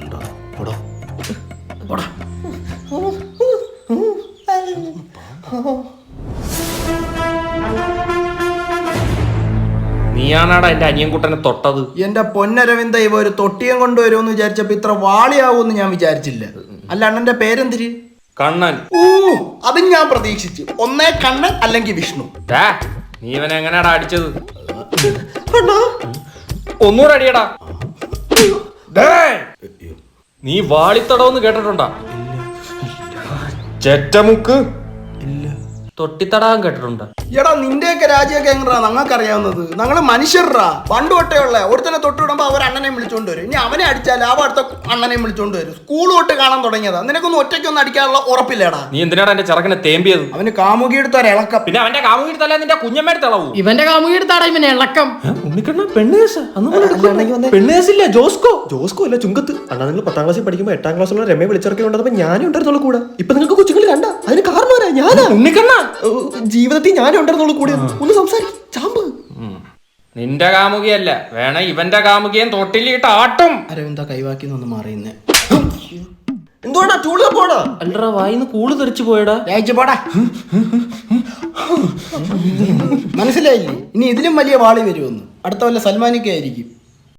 കണ്ടോ പോടോ പോടാ നീയാണാടാ എന്റെ അനിയൻകുട്ടനെ തൊട്ടത്? എന്റെ പൊന്നരവിന്ദ ഇവ ഒരു തൊട്ടിയം കൊണ്ടുവരുമെന്ന് വിചാരിച്ചപ്പോ ഇത്ര വാളിയാവൂന്ന് ഞാൻ വിചാരിച്ചില്ല. അല്ല അണ്ണന്റെ പേരെന്തിരി? കണ്ണൻ. ഊ അതും ഞാൻ പ്രതീക്ഷിച്ചു. ഒന്നേ കണ്ണൻ അല്ലെങ്കിൽ വിഷ്ണു. നീ ഇവനെ എങ്ങനെയാടാ അടിച്ചത്? ഒന്നുകൂടെ അടിയടാ നീ വാളിത്തടവെന്ന് കേട്ടിട്ടുണ്ടാ? ചെറ്റമുക്ക് തൊട്ടിത്തടാകം കേട്ടിട്ടുണ്ടാ? എടാ നിന്റെയൊക്കെ രാജ്യമൊക്കെ എങ്ങനെയാ ഞങ്ങൾക്ക് അറിയാവുന്നത് ഞങ്ങൾ മനുഷ്യരാ. പണ്ട് തൊട്ടേയുള്ള ഒരുത്തനെ തൊട്ടിടുമ്പോ അവർ അണ്ണനെ വിളിച്ചോണ്ട് വരും. ഇനി അവനെ അടിച്ചാൽ ആ അടുത്ത അണ്ണനെ വിളിച്ചോണ്ട് വരും. സ്കൂൾ തൊട്ട് കാണാൻ തുടങ്ങിയതാ. നിനക്കൊന്നും ഒറ്റയ്ക്കൊന്നും അടിക്കാനുള്ള ഉറപ്പില്ലടാ? നീ എന്തിനാടാ എന്റെ ചെറുക്കനെ തേമ്പിയത്? അവന് കാമുകിയെടുത്ത ഒരു ഇളക്കം. പിന്നെ അവന്റെ കാമുകീട് തല നിന്റെ കുഞ്ഞമ്മയുടെ തളവൂ. ഇവന്റെ കാമുകിയെടുത്താടാ ഇവനെ ഇളക്കം. ഉണ്ണിക്കണ്ണ പെണ്ണേസ് പെണ്ണേസില്ല ജോസ്കോ. ജോസ്കോ അല്ല ചുങ്കത്ത്. അണ്ണാ നിങ്ങൾ പത്താം ക്ലാസ്സിൽ പഠിക്കുമ്പോൾ എട്ടാം ക്ലാസ്സിലുള്ള രമയെ വിളിച്ചിറക്കി കൊണ്ടപ്പോൾ ഞാനും ഉണ്ടായിരുന്നുള്ളൂ കൂടെ. ഇപ്പൊ നിങ്ങൾക്ക് കൊച്ചുങ്ങൾ കണ്ട? അതിന് കാരണം ഞാനാ. ഉണ്ണിക്കണ്ണ. ജീവിതത്തിൽ ഞാനും ഉണ്ടായിരുന്നുള്ളൂ കൂടെ ഒന്ന് സംസാരിക്കും. ചാമ്പ്. നിന്റെ കാമുകിയല്ല. വേണ ഇവന്റെ കാമുകിയും തൊട്ടിലിട്ട് ആട്ടും. അരവിന്ദ കൈവാക്കി നിന്ന് മാറിയുന്നേ. എന്തുവാടാ ചൂടുക പോടാ അല്ലടാ വായിന്ന് കൂൾ തെറിച്ചു പോയടാ. രായിച്ചു പോടാ. മനസ്സിലായില്ലേ? ഇനി ഇതിലും വലിയ വാളി വരുമെന്ന്. അടുത്ത വല്ല സൽമാനിക്ക ആയിരിക്കും.